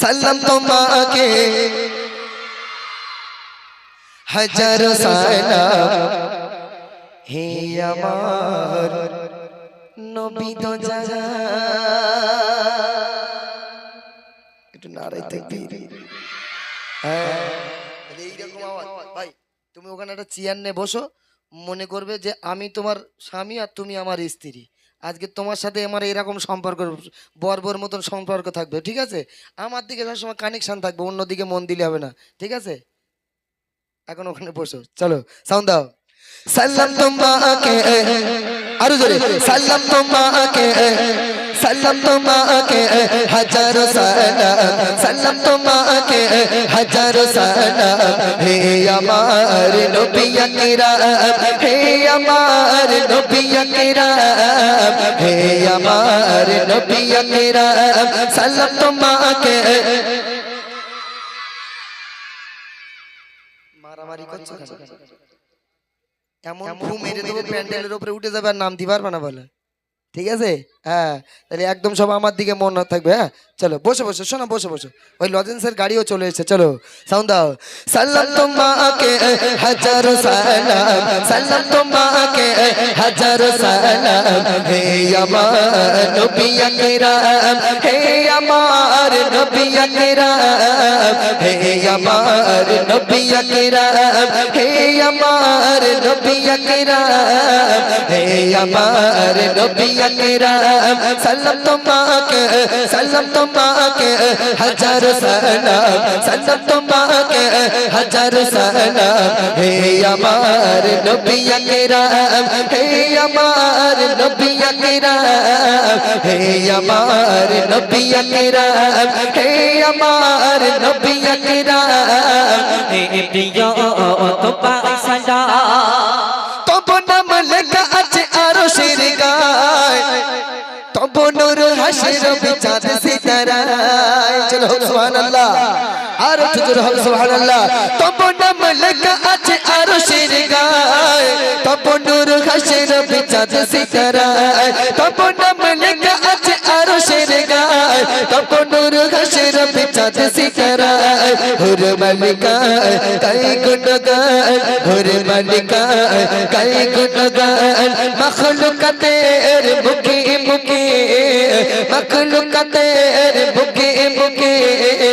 সালাম তোমাকে। হাজার সালাম। হে আমার নবী তো একটু নাড়াই থাকবি হ্যাঁ। ভাই, তুমি ওখানে একটা চেয়ার নিয়ে বসো। মনে করবে যে আমি তোমার স্বামী আর তুমি আমার স্ত্রী। আজকে তোমার সাথে আমার এরকম সম্পর্ক, বর্বর মতন সম্পর্ক থাকবে, ঠিক আছে? আমার দিকে সবসময় কানেকশান থাকবে, অন্যদিকে মন দিলে হবে না, ঠিক আছে? এখন ওখানে বসো, চলো সাউন্ড দাও। সাল্লাম। তোমাকে আরও জোরে। সাল্লাম। তোমাকে সাল্লাম তোমাকে হাজারো সালাম সাল্লাম তোমাকে হাজারো সালাম। হে আমার নবী কিরাম হে আমার নবী কিরাম হে আমার নবী কিরাম সাল্লাম তোমাকে। মারামারি করছ এমন ফু মেরে দেবো প্যান্ডেলের উপরে উঠে যাবে আর নামতে পারবে না বলে? ঠিক আছে? হ্যাঁ তাহলে একদম সব আমার দিকে মন থাকবে হ্যাঁ? চলো, বসে বসে, শোনো, বসে বসে। ওই লজেন্সের গাড়িও চলে এসেছে, চলো। সাউন্ড দাও। সাল্লাম তোমাকে, হাজার সালাম। সাল্লাম তোমাকে, হাজার সালাম। হে আমার নবী আকরাম, হে আমার নবী আকরাম। হে আমার নবী আকরাম, হে আমার নবী আকরাম। হে আমার নবী আকরাম। সাল্লাম তোমাকে সাল্লাম তোমাকে হাজার সালাম সাল্লাম তোমাকে হাজার সালাম হে আমার নবী আকরাম হে আমার নবী আকরাম হে আমার নবী আকরাম হে আমার নবী আকরাম হে প্রিয় তোমায় চলো সুবহানাল্লাহ। আর জোর হোক সুবহানাল্লাহ। তব নাম লেখা আছে আরও শির গায়। তব নূর হাসির বিচাদ সিতারায় তব নাম লেখা আছে আরও শির গায়। তব নূর হাসির বিচাদ সিতারায় হুর মালিকায় কাই গুণ গায় মুখে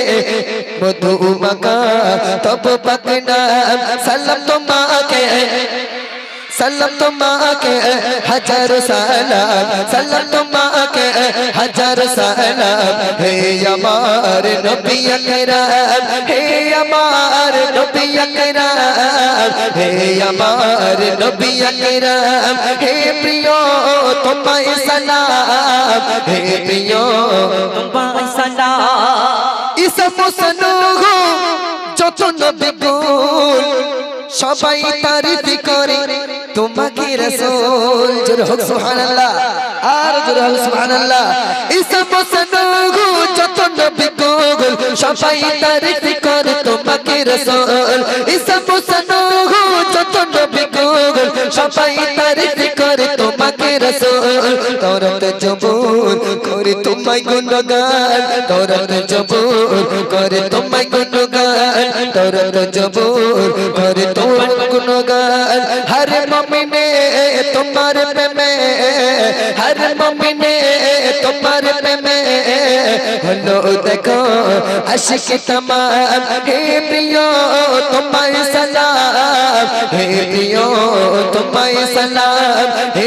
মধু মাকা তব পাকনা সালাম তোমাকে হাজার সালাম সালাম তোমাকে হাজার সালাম। হে আমার নবী আকরাম, হে আমার নবী আকরাম, হে আমার নবী আকরাম। হে প্রিয়, তোমায় সালাম, হে প্রিয়, তোমায় সালাম। ইসা মুসনুহু যত নবী সবাই তারিফ করে তোমাকে রসুল জোর হোক সুবহানাল্লাহ। আর জোর হোক সুবহানাল্লাহ। ইসা মুসনুহু যত নবী গুণ সবাই তারিফ করে তোমাকে রসুল। ইসা মুসনুহু যত নবী গুণ সবাই তারিফ রাসূল তরত জবুর করে তোমায় গুণগান তরত জবুর করে তোমায় গুণগান তরত জবুর করে তোমার গুণগান। হর মমিনে, তোমার প্রেমে, হর মমিনে, তোমার প্রেমে হলো দেখো আশিক তমাম। হে প্রিয়, তোমায় সালাম। হে প্রিয়, তোমায় সালাম। হে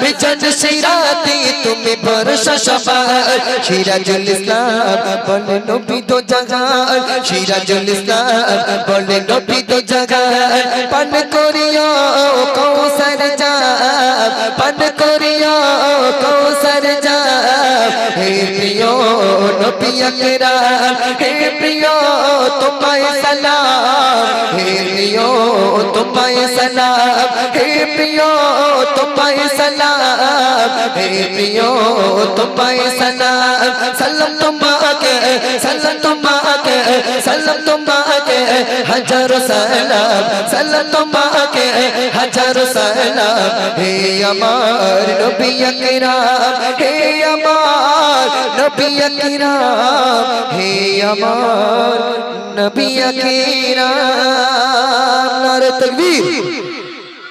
মিজান সিরাতে তুমি ভরসা সবার সিরাজুল ইসলাম বলে নবী তো জাগার সিরাজুল ইসলাম বলে নবী তো জাগার পান করিও কৌসার যা পান কৌসর যাব হে প্রিয় নবী আকরাম, হে প্রিয় তোমায় সালাম, হে প্রিয় তোমায় সালাম, হে প্রিয় তোমায় সালাম, হে প্রিয় তোমায় সালাম। সালাম তোমাকে সালাম তোমাকে সালাম তোমাকে, হাজার সালাম। সালাম তোমাকে, হাজার সালাম। হে আমার নবী আকরাম, হে আমার নবী আকরাম হে আমার নবী আকরাম। নারে তাকবীর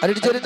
আরে জোরে